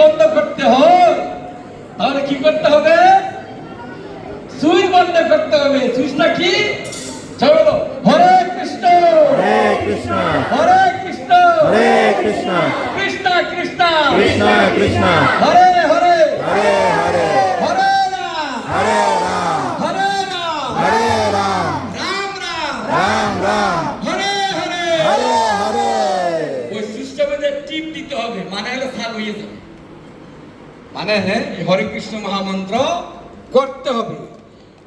বন্ধ করতে হয়। তাহলে কি করতে হবে? সুই বন্ধ করতে হবে। সুইচটা কি চলো হরে কৃষ্ণ। হরে কৃষ্ণ। হরে কৃষ্ণ। হরে কৃষ্ণ। কৃষ্ণ কৃষ্ণ। কৃষ্ণ কৃষ্ণ। হরে হরে। হরে হরে। হরে রাম হরে রাম। হরে রাম। হরে রাম। রাম রাম। রাম রাম। হরে হরে। হরে হরে। ওই সিস্টেমে টিপ দিতে হবে মানে হলে সার হয়ে যাবে। মানে হ্যাঁ এই হরে কৃষ্ণ মহামন্ত্র করতে হবে।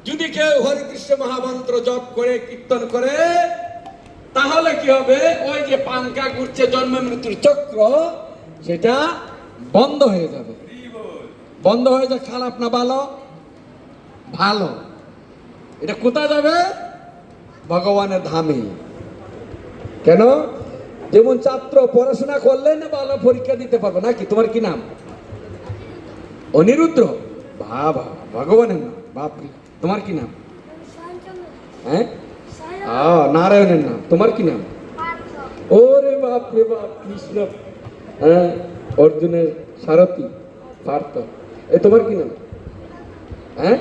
যদি কেউ হরে কৃষ্ণ মহামন্ত্র জপ করে, কীর্তন করে, তাহলে কি হবে? ওই যে পাঙ্কা ঘুরছে জন্ম মৃত্যুর চক্র, সেটা বন্ধ হয়ে যাবে। বন্ধ হয়ে যায় খারাপ না, ভালো? ভালো। এটা কোথায় যাবে? ভগবানের ধামে। কেন? যেমন ছাত্র পড়াশোনা করলে না ভালো, পরীক্ষা দিতে পারবে, নাকি? তোমার কি নাম? অনিরুদ্র? বাবা, ভগবানের নাম বাপরে তোমার কি নাম? হ্যাঁ? নারায়ণের নাম। তোমার কি নাম? ওরে বাপ রে বাপ, কৃষ্ণ। হ্যাঁ অর্জুনের সারথি, পার্থ। এ, তোমার কি নাম? হ্যাঁ?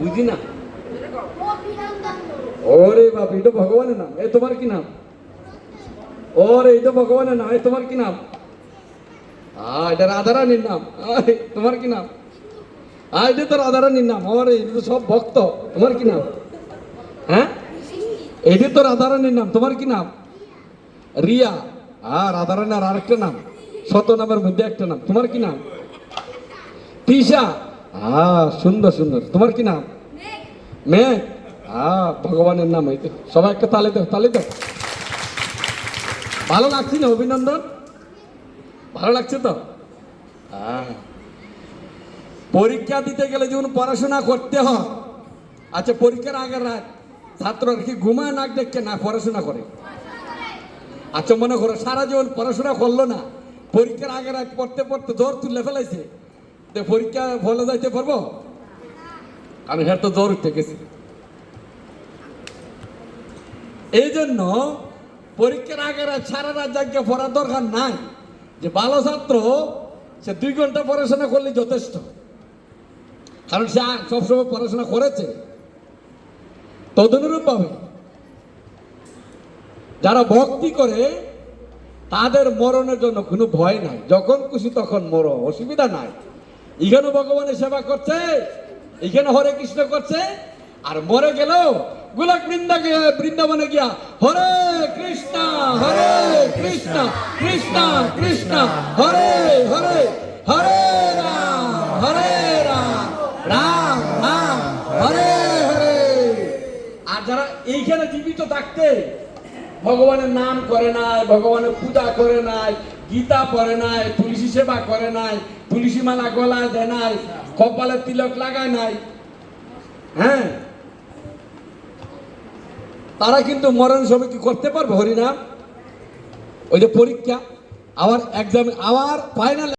বুঝি না ওরে বাপ, এটা ভগবানের নাম। এ, তোমার কি নাম? ওরে, এটা ভগবানের নাম। এ, তোমার কি নাম? এটা রাধারানীর নাম তোমার কি নাম আ এটা তো রাধারানীর নাম ওরে এটা তো সব ভক্ত তোমার কি নাম হ্যাঁ এটা তো রাধারানীর নাম তোমার কি নাম রিয়া আ রাধারানী আর আরেকটা নাম শত নামের মধ্যে একটা নাম তোমার কি নাম তিশা আ সুন্দর সুন্দর তোমার কি নাম মেঘ আ ভগবানের নাম এই তো সবাই একটা তালে দাও তালে দাও ভালো লাগছে না অভিনন্দন ভালো লাগছে তো? আহ। পরীক্ষা দিতে গেলে যেমন পড়াশোনা করতে হয় আচ্ছা পরীক্ষার আগের রাত ছাত্ররা কি ঘুমায় নাক দেখে না পড়াশোনা করে? আচ্ছা মনে করো সারা জীবন পড়াশোনা করল না পরীক্ষার আগে রাত পড়তে পড়তে জ্বর তুলে ফেলাইছে। পরীক্ষা ভালো যাইতে পারব? কারণ হ্যাঁ তো জ্বর উঠে গেছে। এই জন্য পরীক্ষার আগে রাত সারা রাত জাগে পড়ার দরকার নাই। যে ভালো ছাত্র, সে দুই ঘণ্টা পড়াশোনা করলে যথেষ্ট। কারণ সে সবসময় পড়াশোনা করেছে। তদনুরূপ ভাবে যারা ভক্তি করে, তাদের মরণের জন্য কোনো ভয় নাই। যখন খুশি তখন মর, অসুবিধা নাই। এখানে ভগবানের সেবা করছে, এখানে হরে কৃষ্ণ করছে, আর মরে গেলেও গোলক বৃন্দা বৃন্দাবনে গিয়া, হরে কৃষ্ণ হরে কৃষ্ণ কৃষ্ণ কৃষ্ণ, হরে হরে হরে রাম হরে রাম রাম রাম, হরে হরে। আর যারা এইখানে জীবিত থাকতে ভগবানের নাম করে নাই, ভগবানের পূজা করে নাই, গীতা পড়ে নাই, তুলসী সেবা করে নাই তুলসী মালা গলায় দেয় নাই, কপালে তিলক লাগায় নাই হ্যাঁ? তারা কিন্তু মরণ সময় কি করতে পারবে, হরিনাম। ওই যে পরীক্ষা, আবার এক্সাম আবার ফাইনাল